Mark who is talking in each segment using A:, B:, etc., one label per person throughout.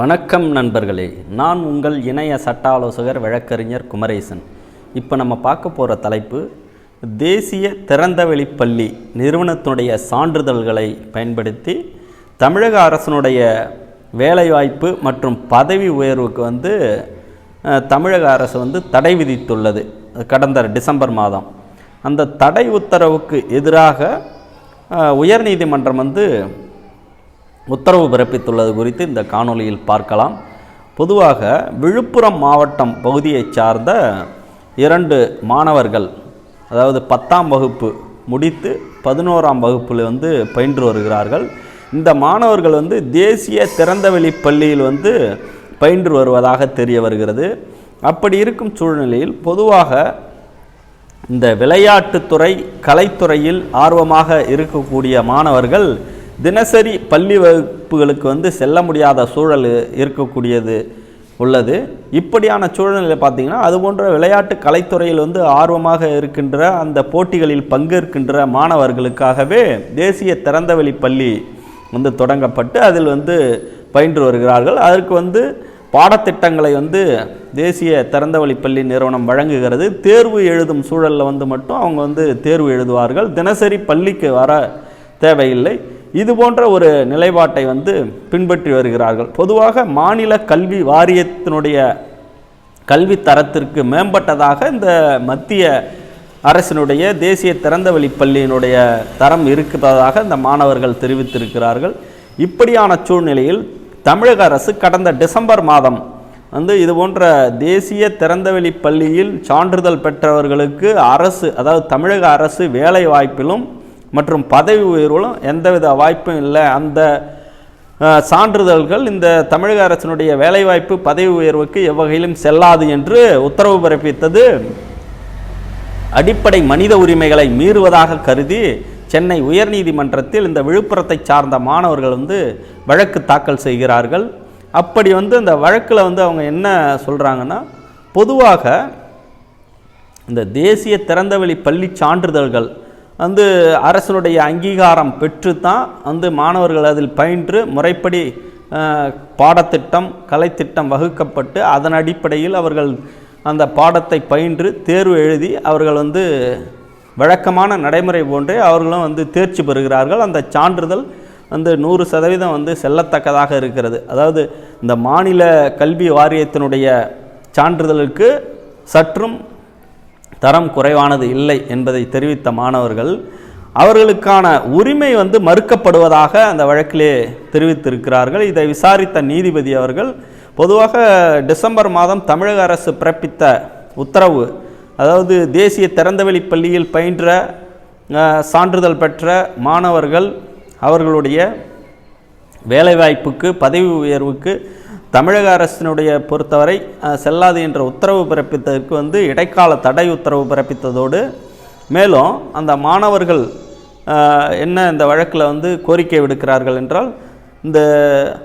A: வணக்கம் நண்பர்களே. நான் உங்கள் இணைய சட்ட ஆலோசகர் வழக்கறிஞர் குமரேசன். இப்போ நம்ம பார்க்க போகிற தலைப்பு தேசிய திறந்தவெளி பள்ளி நிறுவனத்தினுடைய சான்றிதழ்களை பயன்படுத்தி தமிழக அரசனுடைய வேலைவாய்ப்பு மற்றும் பதவி உயர்வுக்கு வந்து தமிழக அரசு வந்து தடை விதித்துள்ளது. கடந்த டிசம்பர் மாதம். அந்த தடை உத்தரவுக்கு எதிராக உயர்நீதிமன்றம் வந்து உத்தரவு பிறப்பித்துள்ளது குறித்து இந்த காணொளியில் பார்க்கலாம். பொதுவாக விழுப்புரம் மாவட்டம் பகுதியை சார்ந்த இரண்டு மாணவர்கள் அதாவது பத்தாம் வகுப்பு முடித்து பதினோராம் வகுப்பில் வந்து பயின்று வருகிறார்கள். இந்த மாணவர்கள் வந்து தேசிய திறந்தவெளி பள்ளியில் வந்து பயின்று வருவதாக தெரிய வருகிறது. அப்படி இருக்கும் சூழ்நிலையில் பொதுவாக இந்த விளையாட்டுத்துறை கலைத்துறையில் ஆர்வமாக இருக்கக்கூடிய மாணவர்கள் தினசரி பள்ளி வகுப்புகளுக்கு வந்து செல்ல முடியாத சூழல் இருக்கக்கூடியது உள்ளது. இப்படியான சூழ்நிலையில் பார்த்தீங்கன்னா அது போன்ற விளையாட்டு கலைத்துறையில் வந்து ஆர்வமாக இருக்கின்ற அந்த போட்டிகளில் பங்கேற்கின்ற மாணவர்களுக்காகவே தேசிய திறந்தவெளி பள்ளி வந்து தொடங்கப்பட்டு அதில் வந்து பயின்று வருகிறார்கள். அதற்கு வந்து பாடத்திட்டங்களை வந்து தேசிய திறந்தவெளி பள்ளி நிறுவனம் வழங்குகிறது. தேர்வு எழுதும் சூழலில் வந்து மட்டும் அவங்க வந்து தேர்வு எழுதுவார்கள். தினசரி பள்ளிக்கு வர தேவையில்லை. இது போன்ற ஒரு நிலைப்பாட்டை வந்து பின்பற்றி வருகிறார்கள். பொதுவாக மாநில கல்வி வாரியத்தினுடைய கல்வி தரத்திற்கு மேம்பட்டதாக இந்த மத்திய அரசினுடைய தேசிய திறந்தவெளி பள்ளியினுடைய தரம் இருப்பதாக இந்த மாணவர்கள் தெரிவித்திருக்கிறார்கள். இப்படியான சூழ்நிலையில் தமிழக அரசு கடந்த டிசம்பர் மாதம் வந்து இது போன்ற தேசிய திறந்தவெளி பள்ளியில் சான்றிதழ் பெற்றவர்களுக்கு அரசு அதாவது தமிழக அரசு வேலை வாய்ப்பிலும் மற்றும் பதவி உயர்விலும் எந்தவித வாய்ப்பும் இல்லை. அந்த சான்றிதழ்கள் இந்த தமிழக அரசினுடைய வேலைவாய்ப்பு பதவி உயர்வுக்கு எவ்வகையிலும் செல்லாது என்று உத்தரவு பிறப்பித்தது. அடிப்படை மனித உரிமைகளை மீறுவதாக கருதி சென்னை உயர்நீதிமன்றத்தில் இந்த விழுப்புரத்தை சார்ந்த மாணவர்கள் வந்து வழக்கு தாக்கல் செய்கிறார்கள். அப்படி வந்து இந்த வழக்கில் வந்து அவங்க என்ன சொல்கிறாங்கன்னா பொதுவாக இந்த தேசிய திறந்தவெளி பள்ளி சான்றிதழ்கள் வந்து அரசனுடைய அங்கீகாரம் பெற்று தான் வந்து மாணவர்கள் அதில் பயின்று முறைப்படி பாடத்திட்டம் கலைத்திட்டம் வகுக்கப்பட்டு அதன் அடிப்படையில் அவர்கள் அந்த பாடத்தை பயின்று தேர்வு எழுதி அவர்கள் வந்து வழக்கமான நடைமுறை போன்றே அவர்களும் வந்து தேர்ச்சி பெறுகிறார்கள். அந்த சான்றிதழ் வந்து நூறு சதவீதம் வந்து செல்லத்தக்கதாக இருக்கிறது. அதாவது இந்த மாநில கல்வி வாரியத்தினுடைய சான்றிதழுக்கு சற்றும் தரம் குறைவானது இல்லை என்பதை தெரிவித்த மாணவர்கள் அவர்களுக்கான உரிமை வந்து மறுக்கப்படுவதாக அந்த வழக்கிலே தெரிவித்திருக்கிறார்கள். இதை விசாரித்த நீதிபதி அவர்கள் பொதுவாக டிசம்பர் மாதம் தமிழக அரசு பிறப்பித்த உத்தரவு அதாவது தேசிய திறந்தவெளி பள்ளியில் பயின்ற சான்றிதழ் பெற்ற மாணவர்கள் அவர்களுடைய வேலைவாய்ப்புக்கு பதவி உயர்வுக்கு தமிழக அரசினுடைய பொறுத்தவரை செல்லாது என்ற உத்தரவு பிறப்பித்ததற்கு வந்து இடைக்கால தடை உத்தரவு பிறப்பித்ததோடு மேலும் அந்த மாணவர்கள் என்ன இந்த வழக்கில் வந்து கோரிக்கை விடுக்கிறார்கள் என்றால் இந்த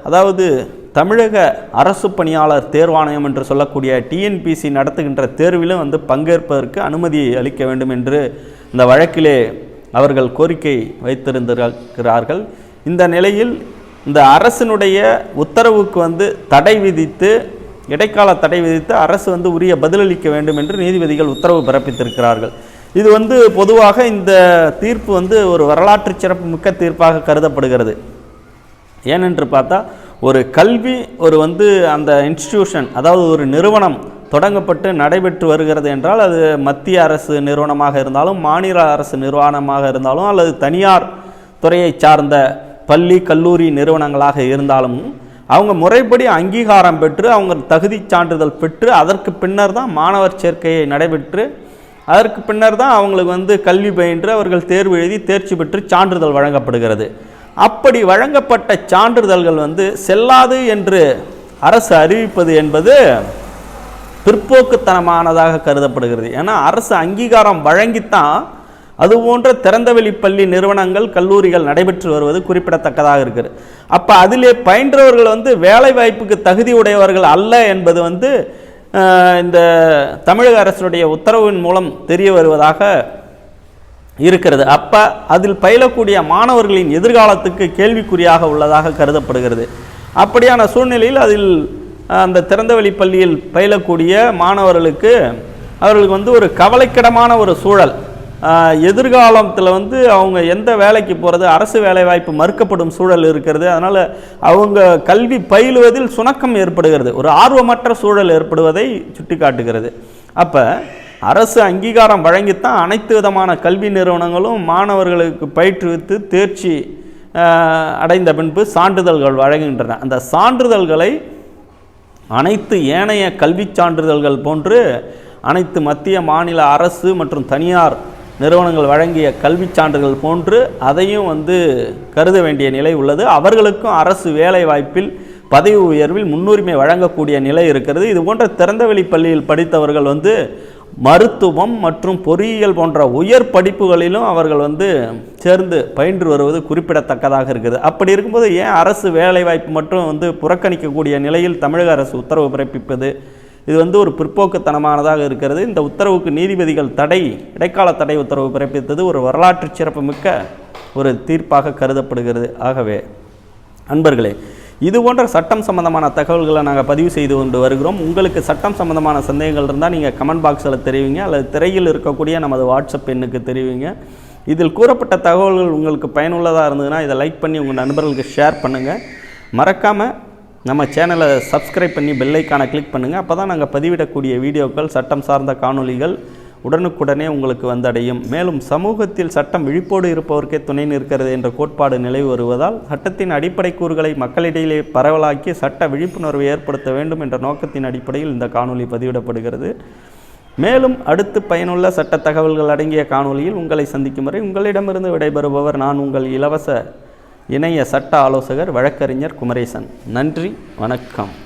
A: அதாவது தமிழக அரசு பணியாளர் தேர்வாணையம் என்று சொல்லக்கூடிய டிஎன்பிசி நடத்துகின்ற தேர்விலும் வந்து பங்கேற்பதற்கு அனுமதி அளிக்க வேண்டும் என்று இந்த வழக்கிலே அவர்கள் கோரிக்கை வைத்திருந்திருக்கிறார்கள். இந்த நிலையில் இந்த அரசினுடைய உத்தரவுக்கு வந்து தடை விதித்து இடைக்கால தடை விதித்து அரசு வந்து உரிய பதிலளிக்க வேண்டும் என்று நீதிபதிகள் உத்தரவு பிறப்பித்திருக்கிறார்கள். இது வந்து பொதுவாக இந்த தீர்ப்பு வந்து ஒரு வரலாற்று சிறப்பு மிக்க தீர்ப்பாக கருதப்படுகிறது. ஏனென்று பார்த்தா ஒரு கல்வி ஒரு வந்து அந்த இன்ஸ்டிடியூஷன் அதாவது ஒரு நிறுவனம் தொடங்கப்பட்டு நடைபெற்று வருகிறது என்றால் அது மத்திய அரசு நிறுவனமாக இருந்தாலும் மாநில அரசு நிறுவனமாக இருந்தாலும் அல்லது தனியார் துறையை சார்ந்த பள்ளி கல்லூரி நிறுவனங்களாக இருந்தாலும் அவங்க முறைப்படி அங்கீகாரம் பெற்று அவங்க தகுதி சான்றிதழ் பெற்று அதற்கு பின்னர் தான் மாணவர் சேர்க்கையை நடைபெற்று அதற்கு பின்னர் தான் அவங்களுக்கு வந்து கல்வி பயின்று அவர்கள் தேர்வு எழுதி தேர்ச்சி பெற்று சான்றிதழ் வழங்கப்படுகிறது. அப்படி வழங்கப்பட்ட சான்றிதழ்கள் வந்து செல்லாது என்று அரசு அறிவிப்பது என்பது பிற்போக்குத்தனமானதாக கருதப்படுகிறது. ஏன்னா அரசு அங்கீகாரம் வழங்கித்தான் அது போன்ற திறந்தவெளி பள்ளி நிறுவனங்கள் கல்லூரிகள் நடைபெற்று வருவது குறிப்பிடத்தக்கதாக இருக்குது. அப்போ அதிலே பயின்றவர்கள் வந்து வேலை வாய்ப்புக்கு தகுதி உடையவர்கள் அல்ல என்பது வந்து இந்த தமிழக அரசுடைய உத்தரவின் மூலம் தெரிய வருவதாக இருக்கிறது. அப்போ அதில் பயிலக்கூடிய மாணவர்களின் எதிர்காலத்துக்கு கேள்விக்குறியாக உள்ளதாக கருதப்படுகிறது. அப்படியான சூழ்நிலையில் அதில் அந்த திறந்தவெளி பள்ளியில் பயிலக்கூடிய மாணவர்களுக்கு அவர்களுக்கு வந்து ஒரு கவலைக்கிடமான ஒரு சூழல். எதிர்காலத்தில் வந்து அவங்க எந்த வேலைக்கு போகிறது அரசு வேலைவாய்ப்பு மறுக்கப்படும் சூழல் இருக்கிறது. அதனால் அவங்க கல்வி பயிலுவதில் சுணக்கம் ஏற்படுகிறது. ஒரு ஆர்வமற்ற சூழல் ஏற்படுவதை சுட்டிக்காட்டுகிறது. அப்போ அரசு அங்கீகாரம் வழங்கித்தான் அனைத்து விதமான கல்வி நிறுவனங்களும் மாணவர்களுக்கு பயிற்றுவித்து தேர்ச்சி அடைந்த பின்பு சான்றிதழ்கள் வழங்குகின்றன. அந்த சான்றிதழ்களை அனைத்து ஏனைய கல்விச் சான்றிதழ்கள் போன்று அனைத்து மத்திய மாநில அரசு மற்றும் தனியார் நிறுவனங்கள் வழங்கிய கல்விச் சான்றுகள் போன்று அதையும் வந்து கருத வேண்டிய நிலை உள்ளது. அவர்களுக்கும் அரசு வேலை வாய்ப்பில் பதவி உயர்வில் முன்னுரிமை வழங்கக்கூடிய நிலை இருக்கிறது. இது போன்ற திறந்தவெளி பள்ளியில் படித்தவர்கள் வந்து மருத்துவம் மற்றும் பொறியியல் போன்ற உயர் படிப்புகளிலும் அவர்கள் வந்து சேர்ந்து பயின்று வருவது குறிப்பிடத்தக்கதாக இருக்குது. அப்படி இருக்கும்போது ஏன் அரசு வேலைவாய்ப்பு மட்டும் வந்து புறக்கணிக்கக்கூடிய நிலையில் தமிழக அரசு உத்தரவு பிறப்பிப்பது? இது வந்து ஒரு பிற்போக்குத்தனமானதாக இருக்கிறது. இந்த உத்தரவுக்கு நீதிபதிகள் தடை இடைக்கால தடை உத்தரவு பிறப்பித்தது ஒரு வரலாற்று சிறப்புமிக்க ஒரு தீர்ப்பாக கருதப்படுகிறது. ஆகவே அன்பர்களே இது போன்ற சட்டம் சம்பந்தமான தகவல்களை நாங்கள் பதிவு செய்து கொண்டு வருகிறோம். உங்களுக்கு சட்டம் சம்பந்தமான சந்தேகங்கள் இருந்தால் நீங்கள் கமெண்ட் பாக்ஸில் தெரிவிங்க அல்லது திரையில் இருக்கக்கூடிய நமது வாட்ஸ்அப் எண்ணுக்கு தெரிவிங்க. இதில் கூறப்பட்ட தகவல்கள் உங்களுக்கு பயனுள்ளதாக இருந்ததுன்னா இதை லைக் பண்ணி உங்கள் நண்பர்களுக்கு ஷேர் பண்ணுங்கள் மறக்காமல் நம்ம சேனலை சப்ஸ்கிரைப் பண்ணி பெல்லைக்கான கிளிக் பண்ணுங்கள் அப்போ தான் நாங்கள் பதிவிடக்கூடிய வீடியோக்கள் சட்டம் சார்ந்த காணொலிகள் உடனுக்குடனே உங்களுக்கு வந்தடையும். மேலும் சமூகத்தில் சட்டம் விழிப்போடு இருப்பவருக்கே துணை நிற்கிறது என்ற கோட்பாடு நிலவி வருவதால் சட்டத்தின் அடிப்படை கூறுகளை மக்களிடையிலே பரவலாக்கி சட்ட விழிப்புணர்வை ஏற்படுத்த வேண்டும் என்ற நோக்கத்தின் அடிப்படையில் இந்த காணொலி பதிவிடப்படுகிறது. மேலும் அடுத்து பயனுள்ள சட்ட தகவல்கள் அடங்கிய காணொலியில் உங்களை சந்திக்கும் வரை உங்களிடமிருந்து விடைபெறுபவர் நான் உங்கள் இலவச இணைய சட்ட ஆலோசகர் வழக்கறிஞர் குமரேசன். நன்றி வணக்கம்.